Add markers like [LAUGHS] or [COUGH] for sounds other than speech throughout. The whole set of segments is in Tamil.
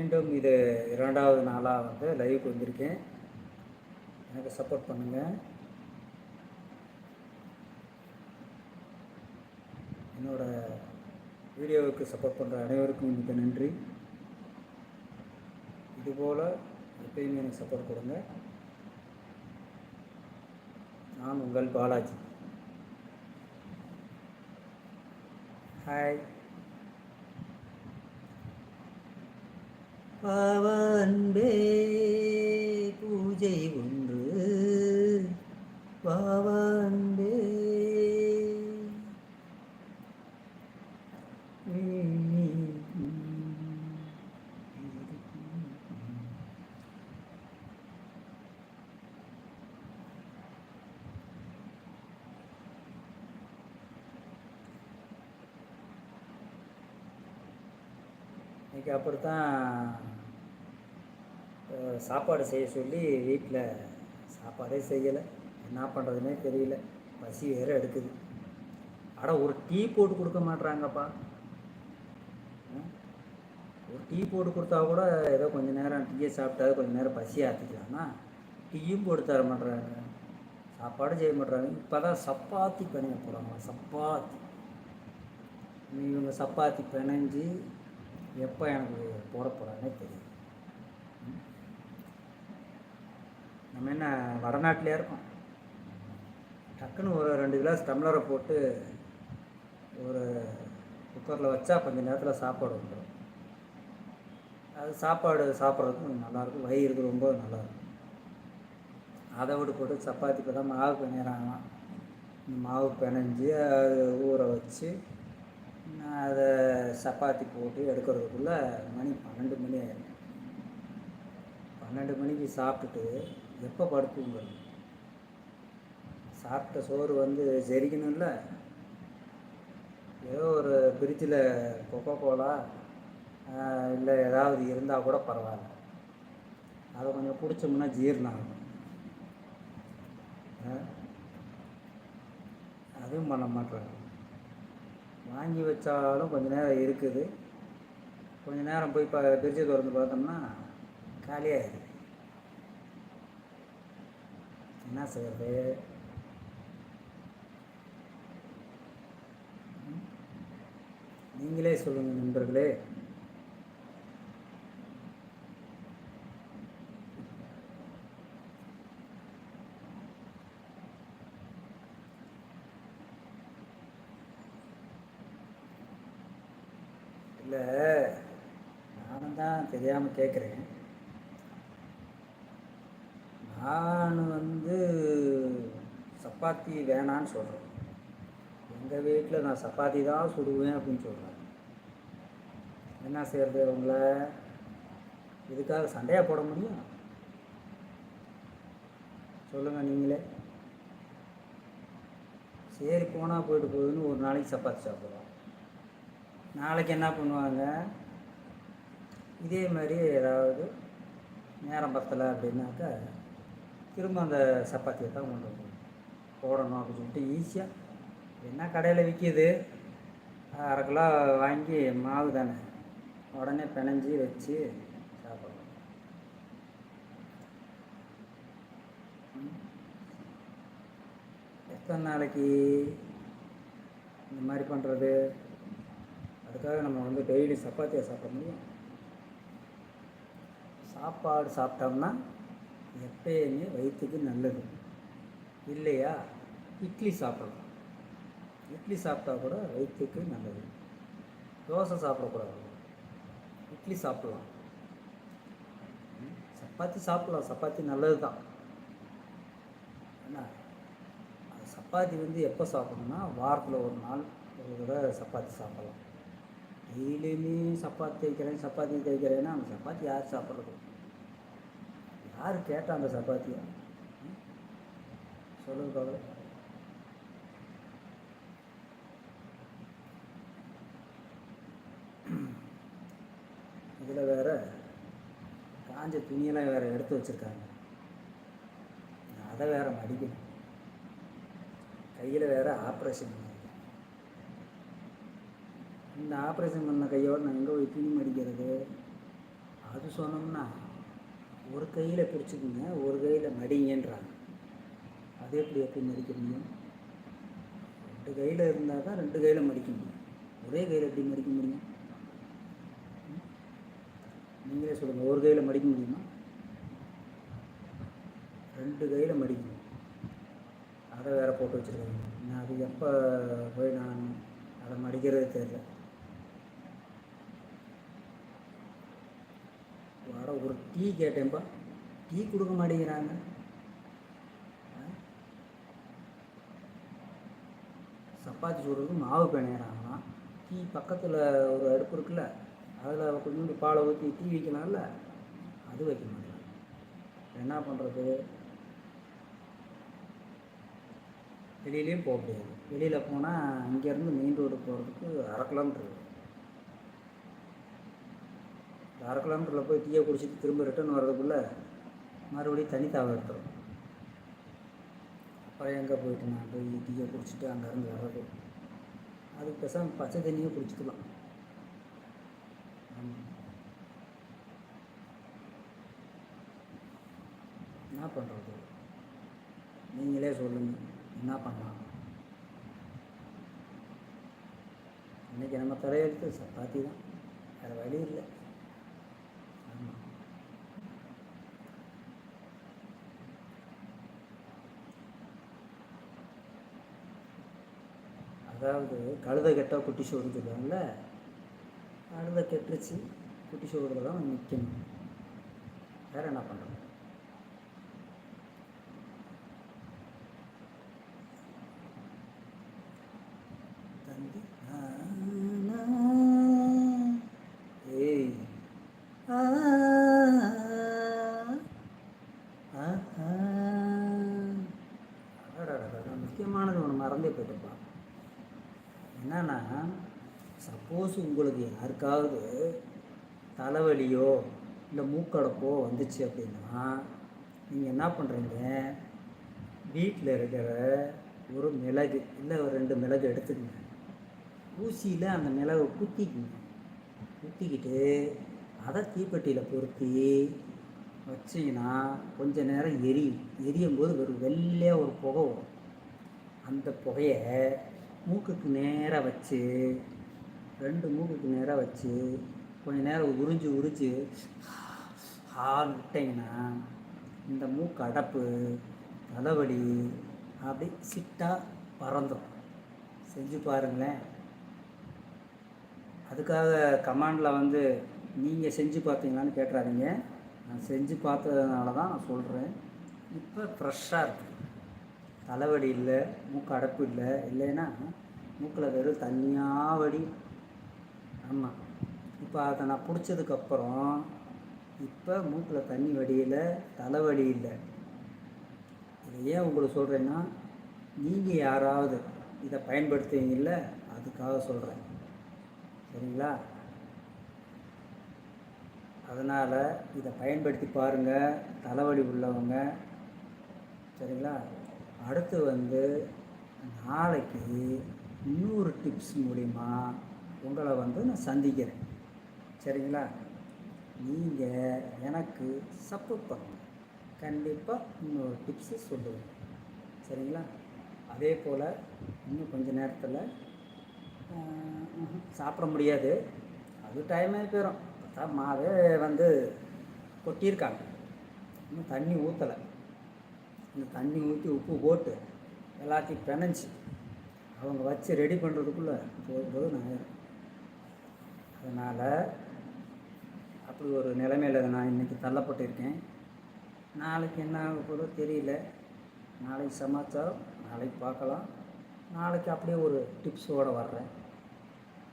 மீண்டும் இது இரண்டாவது நாளாக வந்து லைவுக்கு வந்திருக்கேன். எனக்கு சப்போர்ட் பண்ணுங்கள் என்னோட வீடியோவுக்கு சப்போர்ட் பண்ணுற அனைவருக்கும் மிக நன்றி. இதுபோல் எப்பயுமே எனக்கு சப்போர்ட் கொடுங்க. நான் உங்கள் பாலாஜி. ஹாய் பாவன்பே பூஜை ஒன்று. பாவன்பே. இன்னைக்கு அப்படித்தான் சாப்பாடு செய்ய சொல்லி வீட்டில் சாப்பாடே செய்யலை. என்ன பண்ணுறதுனே தெரியல. பசி வேறு எடுக்குது. அட ஒரு டீ போட்டு கொடுக்க மாட்றாங்கப்பா. ஒரு டீ போட்டு கொடுத்தா கூட ஏதோ கொஞ்சம் நேரம் டீயை சாப்பிட்டா கொஞ்ச நேரம் பசி ஆற்றிக்கலாம்னா டீயும் போட்டு தர மாட்றாங்க. சாப்பாடும் செய்ய மாட்றாங்க. இப்போ தான் சப்பாத்தி பிணைய போகிறாங்க சப்பாத்தி. இவங்க சப்பாத்தி பிணைஞ்சு எப்போ எனக்கு போட போகிறாங்கன்னே தெரியும் நம்ம என்ன வடநாட்டிலே இருக்கோம்? டக்குன்னு ஒரு ரெண்டு கிளாஸ் டம்ளரை போட்டு ஒரு குக்கரில் வச்சா கொஞ்சம் நேரத்தில் சாப்பாடு வந்துடும் அது சாப்பாடு சாப்பிட்றதுக்கும் கொஞ்சம் நல்லாயிருக்கும் வயிறுக்கு ரொம்ப நல்லாயிருக்கும் அதை விட்டு போட்டு சப்பாத்தி இப்போ தான் மாவு பிணையிறாங்களாம். மாவு பிணைஞ்சி அது ஊற வச்சு அதை சப்பாத்தி போட்டு எடுக்கிறதுக்குள்ளே மணி பன்னெண்டு மணி ஆயிடும் பன்னெண்டு மணிக்கு சாப்பிட்டுட்டு எப்போ படுத்துங்க சாப்பிட்ட சோறு வந்து செரிக்கணும்ல? ஏதோ ஒரு பிரிட்ஜில் கொக்கோ கோலா இல்லை ஏதாவது இருந்தால் கூட பரவாயில்ல. அதை கொஞ்சம் குடிச்சோம்னா ஜீரணம் ஆகும். அதுவும் பண்ண மாட்டாங்க. வாங்கி வச்சாலும் கொஞ்ச நேரம் இருக்குது. கொஞ்ச நேரம் போய் இப்போ பிரிட்ஜை திறந்து பார்த்தோம்னா காலியாகிடுது என்ன செய்யறது? நீங்களே சொல்லுங்கள் நண்பர்களே. இல்லை நானும் தான் தெரியாமல் கேட்குறேன் நான் வந்து சப்பாத்தி வேணான்னு சொல்கிறேன் எங்கள் வீட்டில் நான் சப்பாத்தி தான் சுடுவேன் அப்படின்னு சொல்கிறேன் என்ன செய்கிறது உங்களை இதுக்காக சண்டையாக போட முடியும்? சொல்லுங்கள் நீங்களே. சரி போனால் போயிட்டு போகுதுன்னு ஒரு நாளைக்கு சப்பாத்தி சாப்பிடுவோம். நாளைக்கு என்ன பண்ணுவாங்க? இதே மாதிரி ஏதாவது நேரம் பத்தலை அப்படின்னாக்கா திரும்ப அந்த சப்பாத்தியை தான் கொண்டு போகணும் போடணும் அப்படின்னு சொல்லிட்டு ஈஸியாக என்ன கடையில் விற்கிது அரை கிலோ வாங்கி மாவு தானே. உடனே பிணைஞ்சி வச்சு சாப்பிடணும். எத்தனை நாளைக்கு இந்த மாதிரி பண்ணுறது அதுக்காக நம்ம வந்து டெய்லி சப்பாத்தியை சாப்பிட முடியும். சாப்பாடு சாப்பிட்டோம்னா எப்பயுமே வயிற்றுக்கு நல்லது. இல்லையா? இட்லி சாப்பிடலாம். இட்லி சாப்பிட்டா கூட வயிற்றுக்கு நல்லது. தோசை சாப்பிடக்கூடாது. இட்லி சாப்பிடலாம். சப்பாத்தி சாப்பிடலாம். சப்பாத்தி நல்லது தான் என்ன சப்பாத்தி வந்து எப்போ சாப்பிடணும்னா வாரத்தில் ஒரு நாள் ஒரு தடவை சப்பாத்தி சாப்பிடலாம். டெய்லியுமே சப்பாத்தி தேய்க்கிறேன் சப்பாத்தி தைக்கிறேன்னா அந்த சப்பாத்தி யார் சாப்பிட்றது? யார் கேட்டா அந்த சப்பாத்தியை? சொல்லுங்க பார்க்கலாம் இதில் வேற காஞ்ச துணியெல்லாம் வேற எடுத்து வச்சுருக்காங்க. அதை வேற மடிக்கணும். கையில் வேற ஆப்ரேஷன் இந்த ஆப்ரேஷன் பண்ண கையோடு நான் எங்கே போய் துணி மடிக்கிறது? அது சொன்னோம்னா ஒரு கையில் பிடிச்சிக்குங்க ஒரு கையில் மடிங்கன்றாங்க. அது எப்படி எப்படி மடிக்க முடியும்? ரெண்டு கையில் இருந்தால் தான் ரெண்டு கையில் மடிக்க முடியும். ஒரே கையில் எப்படி மடிக்க முடியும்? நீங்களே சொல்லுங்கள் ஒரு கையில் மடிக்க முடியுமா? ரெண்டு கையில் மடிக்கணும் அதை வேறு போட்டு வச்சுருக்காங்க. நான் அது எப்போ போய் நான் அதை மடிக்கிறதே தெரியல. வர ஒரு டீ கேட்டேன்ப்பா டீ கொடுக்க மாட்டேங்கிறாங்க. ஆ? சப்பாத்தி சுடுறதுக்கு மாவு பிணையிறாங்களாம். டீ பக்கத்தில் ஒரு அடுப்பு இருக்குல்ல அதில் கொஞ்சோண்டு பாலை ஊற்றி டீ வைக்கலாம்ல? அது வைக்க மாட்டேங்கிறாங்க. என்ன பண்ணுறது வெளியிலையும் போக முடியாது. வெளியில் போனால் இங்கேருந்து மெயின் ரோடு போகிறதுக்கு அரை கிலோமீட்டர் இந்த அரை கிலோமீட்டரில் போய் டீயை குடிச்சிட்டு திரும்ப ரிட்டர்ன் வர்றதுக்குள்ளே மறுபடியும் தனி தாவம் எடுத்துரும். அப்புறம் எங்கே போயிட்டு நான் போய் டீயை குடிச்சிட்டு அங்கேருந்து வர்றது? அதுக்கு பேசாமல் பச்சை தண்ணியும் குடிச்சிக்கலாம். என்ன பண்ணுறது நீங்களே சொல்லுங்கள் என்ன பண்ணலாம்? இன்றைக்கி நம்ம தலையெழுத்து சப்பாத்தி தான். வேறு வழி இல்லை ஆமாம் அதாவது கழுதை கெட்டால் குட்டி சோறு சொல்லுவாங்கள்ல கழுதை கெட்டுருச்சு குட்டி சோறுல தான் நிற்கணும் வேறு என்ன பண்ணுறோம் தந்தி ஏய். ஆ முக்கியமானது ஒன்று மறந்தே போயிட்டுப்பா என்னன்னா சப்போஸ் உங்களுக்கு யாருக்காவது தலைவலியோ இல்லை மூக்கடப்போ வந்துச்சு அப்படின்னா நீங்கள் என்ன பண்ணுறீங்க வீட்டில் இருக்கிற ஒரு மிளகு இல்லை ஒரு ரெண்டு மிளகு எடுத்துக்கங்க. ஊசியில் அந்த மிளகை குத்திக்குங்க. குத்திக்கிட்டு அதை தீப்பெட்டியில் பொருத்தி வச்சிங்கன்னா கொஞ்ச நேரம் எரியும். எரியும் போது ஒரு வெள்ளையாக ஒரு புகை வரும். அந்த புகையை மூக்குக்கு நேராக வச்சு ரெண்டு மூக்குக்கு நேராக வச்சு கொஞ்ச நேரம் உறிஞ்சு உறிஞ்சு ஹால் விட்டிங்கன்னா இந்த மூக்கு அடப்பு தலைவலி அப்படி சிட்டாக பறந்துடும் செஞ்சு பாருங்களேன். அதுக்காக கமாண்டில் வந்து நீங்கள் செஞ்சு பார்த்தீங்களான்னு கேட்டுறாதீங்க. நான் செஞ்சு பார்த்ததுனால தான் நான் சொல்கிறேன் இப்போ ஃப்ரெஷ்ஷாக இருக்குது தலைவலி இல்லை மூக்கு அடைப்பு இல்லை இல்லைன்னா மூக்கில் வெறும் தனியாக வடி ஆமாம் இப்போ அதை நான் பிடிச்சதுக்கப்புறம் இப்போ மூக்கில் தண்ணி வடியில் தலைவலி இல்லை. இதை ஏன் உங்களுக்கு சொல்கிறேன்னா நீங்கள் யாராவது இதை பயன்படுத்துவீங்கல்ல அதுக்காக சொல்கிறேன் சரிங்களா? அதனால் இதை பயன்படுத்தி பாருங்கள் தலைவலி உள்ளவங்க. சரிங்களா? அடுத்து வந்து நாளைக்கு இன்னொரு டிப்ஸ் மூலிமா உங்களை வந்து நான் சந்திக்கிறேன். சரிங்களா? நீங்கள் எனக்கு சப்போர்ட் பண்ணுங்கள் கண்டிப்பாக இன்னொரு டிப்ஸு சொல்லுவேன். சரிங்களா? அதே போல் இன்னும் கொஞ்ச நேரத்தில் சாப்பிட முடியாது. அது டைமே போயிடும் பார்த்தா மாவே வந்து கொட்டியிருக்காங்க. இன்னும் தண்ணி ஊற்றலை இந்த தண்ணி ஊற்றி உப்பு போட்டு எல்லாத்தையும் பிணைஞ்சி அவங்க வச்சு ரெடி பண்ணுறதுக்குள்ளே போகும்போது நான் அதனால் அப்படி ஒரு நிலைமையில் நான் இன்றைக்கி தள்ளப்பட்டிருக்கேன். நாளைக்கு என்ன ஆக போதோ தெரியல. நாளைக்கு சமாச்சாரம் நாளைக்கு பார்க்கலாம். நாளைக்கு அப்படியே ஒரு டிப்ஸோடு வர்றேன்.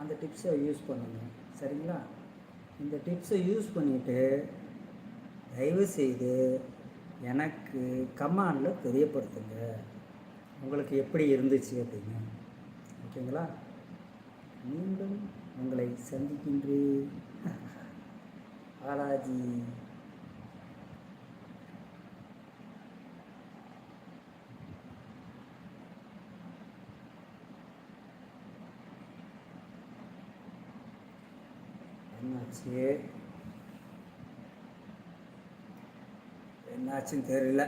அந்த டிப்ஸை யூஸ் பண்ணுங்க. சரிங்களா? இந்த டிப்ஸை யூஸ் பண்ணிவிட்டு தயவு செய்து எனக்கு கமாண்டில் தெரியப்படுத்துங்க. உங்களுக்கு எப்படி இருந்துச்சு அப்படின்னு. ஓகேங்களா? மீண்டும் உங்களை சந்திக்கின்றேன். [LAUGHS] பாலாஜி. என்னாச்சு? என்னாச்சுன்னு தெரியல.